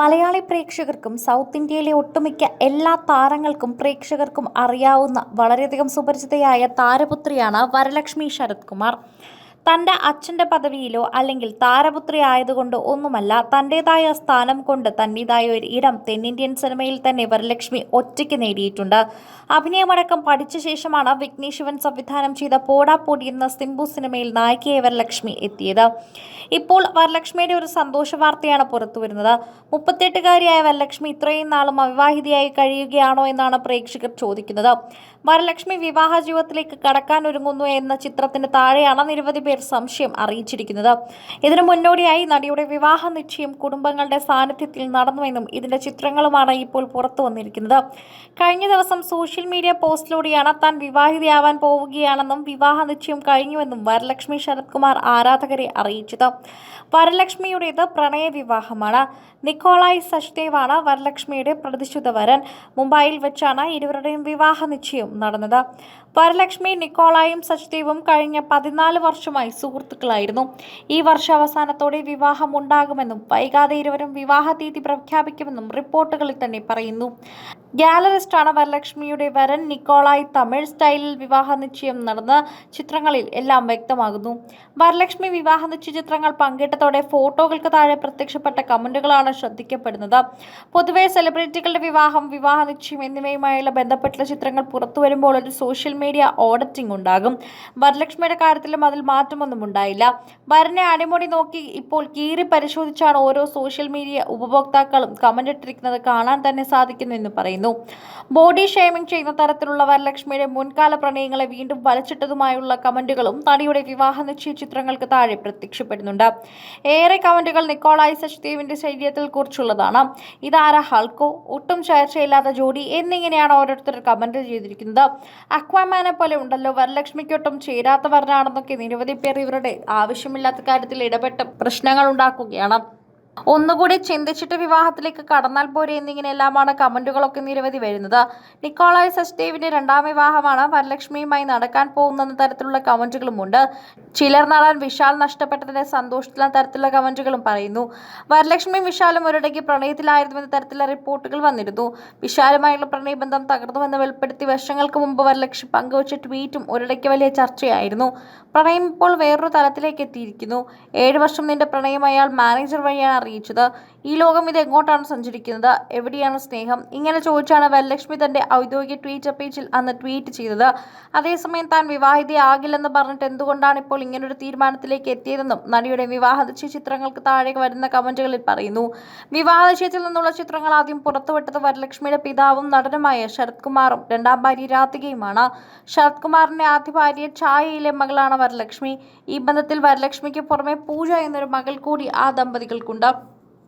മലയാളി പ്രേക്ഷകർക്കും സൗത്ത് ഇന്ത്യയിലെ ഒട്ടുമിക്ക എല്ലാ താരങ്ങൾക്കും പ്രേക്ഷകർക്കും അറിയാവുന്ന വളരെയധികം സുപരിചിതയായ താരപുത്രിയാണ് വരലക്ഷ്മി ശരത് കുമാർ തന്റെ അച്ഛന്റെ പദവിയിലോ അല്ലെങ്കിൽ താരപുത്രി ആയതുകൊണ്ട് ഒന്നുമല്ല തന്റെതായ സ്ഥാനം കൊണ്ട് തന്നേതായ ഒരു ഇടം തെന്നിന്ത്യൻ സിനിമയിൽ തന്നെ വരലക്ഷ്മി ഒറ്റയ്ക്ക് നേടിയിട്ടുണ്ട്. അഭിനയമടക്കം പഠിച്ച ശേഷമാണ് വിഘ്നേഷ് ശിവൻ സംവിധാനം ചെയ്ത പോടാപ്പോടി എന്ന സിംബു സിനിമയിൽ നായികയെ വരലക്ഷ്മി എത്തിയത്. ഇപ്പോൾ വരലക്ഷ്മിയുടെ ഒരു സന്തോഷ വാർത്തയാണ് പുറത്തുവരുന്നത്. മുപ്പത്തെട്ടുകാരിയായ വരലക്ഷ്മി ഇത്രയും നാളും അവിവാഹിതയായി കഴിയുകയാണോ എന്നാണ് പ്രേക്ഷകർ ചോദിക്കുന്നത്. വരലക്ഷ്മി വിവാഹ ജീവിതത്തിലേക്ക് കടക്കാൻ ഒരുങ്ങുന്നു എന്ന ചിത്രത്തിന് താഴെയാണ് നിരവധി പേർ സംശയം അറിയിച്ചിരിക്കുന്നത്. ഇതിനു മുന്നോടിയായി നടിയുടെ വിവാഹ നിശ്ചയം കുടുംബങ്ങളുടെ സാന്നിധ്യത്തിൽ നടന്നുവെന്നും ഇതിന്റെ ചിത്രങ്ങളുമാണ് ഇപ്പോൾ പുറത്തു വന്നിരിക്കുന്നത്. കഴിഞ്ഞ ദിവസം സോഷ്യൽ മീഡിയ പോസ്റ്റിലൂടെയാണ് താൻ വിവാഹിതയാവാൻ പോവുകയാണെന്നും വിവാഹ നിശ്ചയം കഴിഞ്ഞുവെന്നും വരലക്ഷ്മി ശരത് കുമാർ ആരാധകരെ അറിയിച്ചത്. വരലക്ഷ്മിയുടേത് പ്രണയ വിവാഹമാണ്. നിക്കോളായ് സച്ദേവാണ് വരലക്ഷ്മിയുടെ പ്രതിശുദ്ധ വരൻ. മുംബൈയിൽ വെച്ചാണ് ഇരുവരുടെയും വിവാഹ നിശ്ചയം നടന്നത്. വരലക്ഷ്മി നിക്കോളായും സച്ദേവും കഴിഞ്ഞ പതിനാല് വർഷമായി സുഹൃത്തുക്കളായിരുന്നു. ഈ വർഷാവസാനത്തോടെ വിവാഹം ഉണ്ടാകുമെന്നും വൈകാതെ ഇരുവരും വിവാഹ തീയതി പ്രഖ്യാപിക്കുമെന്നും റിപ്പോർട്ടുകളിൽ തന്നെ പറയുന്നു. ഗാലറിസ്റ്റാണ് വരലക്ഷ്മിയുടെ വരൻ നിക്കോളായി തമിഴ് സ്റ്റൈലിൽ വിവാഹ നിശ്ചയം നടന്ന ചിത്രങ്ങളിൽ എല്ലാം വ്യക്തമാകുന്നു. വരലക്ഷ്മി വിവാഹ നിശ്ചയ ചിത്രങ്ങൾ പങ്കിട്ടതോടെ ഫോട്ടോകൾക്ക് താഴെ പ്രത്യക്ഷപ്പെട്ട കമന്റുകളാണ് ശ്രദ്ധിക്കപ്പെടുന്നത്. പൊതുവെ സെലിബ്രിറ്റികളുടെ വിവാഹം വിവാഹ നിശ്ചയം എന്നിവയുമായുള്ള ബന്ധപ്പെട്ട ചിത്രങ്ങൾ പുറത്തു വരുമ്പോൾ ഒരു സോഷ്യൽ മീഡിയ ഓഡിറ്റിംഗ് ഉണ്ടാകും. വരലക്ഷ്മിയുടെ കാര്യത്തിലും അതിൽ മാറ്റമൊന്നും ഉണ്ടായില്ല. വരനെ അടിമുടി നോക്കി ഇപ്പോൾ കീറി പരിശോധിച്ചാണ് ഓരോ സോഷ്യൽ മീഡിയ ഉപഭോക്താക്കളും കമന്റിട്ടിരിക്കുന്നത് കാണാൻ തന്നെ സാധിക്കുന്നു എന്ന് പറയുന്നു. ബോഡി ഷേമിംഗ് ചെയ്യുന്ന തരത്തിലുള്ള വരലക്ഷ്മിയുടെ മുൻകാല പ്രണയങ്ങളെ വീണ്ടും വലിച്ചിട്ടതുമായുള്ള കമന്റുകളും നടിയുടെ വിവാഹ നിശ്ചയ ചിത്രങ്ങൾക്ക് താഴെ പ്രത്യക്ഷപ്പെടുന്നുണ്ട്. ഏറെ കമന്റുകൾ നിക്കോളായി സച്ദേവിന്റെ ശരീരത്തിൽ കുറിച്ചുള്ളതാണ്. ഇതാരാ ഹൾക്കോ? ഒട്ടും ചർച്ചയില്ലാത്ത ജോഡി എന്നിങ്ങനെയാണ് ഓരോരുത്തർ കമന്റ് ചെയ്തിരിക്കുന്നത്. അക്വാമാനെ പോലെ ഉണ്ടല്ലോ. വരലക്ഷ്മിക്കൊട്ടും ചേരാത്തവരനാണെന്നൊക്കെ നിരവധി പേർ ഇവരുടെ ആവശ്യമില്ലാത്ത കാര്യത്തിൽ ഇടപെട്ട് പ്രശ്നങ്ങൾ ഉണ്ടാക്കുകയാണ്. ഒന്നുകൂടി ചിന്തിച്ചിട്ട് വിവാഹത്തിലേക്ക് കടന്നാൽ പോരെ എന്നിങ്ങനെയെല്ലാമാണ് കമന്റുകളൊക്കെ നിരവധി വരുന്നത്. നിക്കോളായ് സച്ദേവിന്റെ രണ്ടാം വിവാഹമാണ് വരലക്ഷ്മിയുമായി നടക്കാൻ പോകുന്നെന്ന തരത്തിലുള്ള കമന്റുകളുമുണ്ട് ചിലർ നടാൻ വിശാൽ നഷ്ടപ്പെട്ടതിന്റെ സന്തോഷത്തിലുള്ള തരത്തിലുള്ള കമന്റുകളും പറയുന്നു. വരലക്ഷ്മിയും വിശാലും ഒരിടയ്ക്ക് പ്രണയത്തിലായിരുന്നുവെന്ന തരത്തിലുള്ള റിപ്പോർട്ടുകൾ വന്നിരുന്നു. വിശാലുമായുള്ള പ്രണയബന്ധം തകർന്നുവെന്ന് വെളിപ്പെടുത്തി വർഷങ്ങൾക്ക് മുമ്പ് വരലക്ഷ്മി പങ്കുവച്ച ട്വീറ്റും ഒരിടയ്ക്ക് വലിയ ചർച്ചയായിരുന്നു. പ്രണയം ഇപ്പോൾ വേറൊരു തലത്തിലേക്ക് എത്തിയിരിക്കുന്നു. ഏഴ് വർഷം നിന്റെ പ്രണയം അയാൾ മാനേജർ വഴിയാണ് അറിയിച്ചത്. ഈ ലോകം ഇത് എങ്ങോട്ടാണ് സഞ്ചരിക്കുന്നത്? എവിടെയാണ് സ്നേഹം? ഇങ്ങനെ ചോദിച്ചാണ് വരലക്ഷ്മി തന്റെ ഔദ്യോഗിക ട്വീറ്റർ പേജിൽ അന്ന് ട്വീറ്റ് ചെയ്തത്. അതേസമയം താൻ വിവാഹിതയാകില്ലെന്ന് പറഞ്ഞിട്ട് എന്തുകൊണ്ടാണ് ഇപ്പോൾ ഇങ്ങനൊരു തീരുമാനത്തിലേക്ക് എത്തിയതെന്നും നടിയുടെ വിവാഹ നിശ്ചയ ചിത്രങ്ങൾക്ക് താഴെ വരുന്ന കമന്റുകളിൽ പറയുന്നു. വിവാഹ നിശ്ചയത്തിൽ നിന്നുള്ള ചിത്രങ്ങൾ ആദ്യം പുറത്തുവിട്ടത് വരലക്ഷ്മിയുടെ പിതാവും നടനുമായ ശരത് കുമാറും രണ്ടാം ഭാര്യ രാധികയുമാണ്. ശരത് കുമാറിന്റെ ആദ്യ ഭാര്യ ഛായയിലെ മകളാണ് വരലക്ഷ്മി. ഈ ബന്ധത്തിൽ വരലക്ഷ്മിക്ക് പുറമെ പൂജ എന്നൊരു മകൾ കൂടി ആ ദമ്പതികൾക്കുണ്ട്.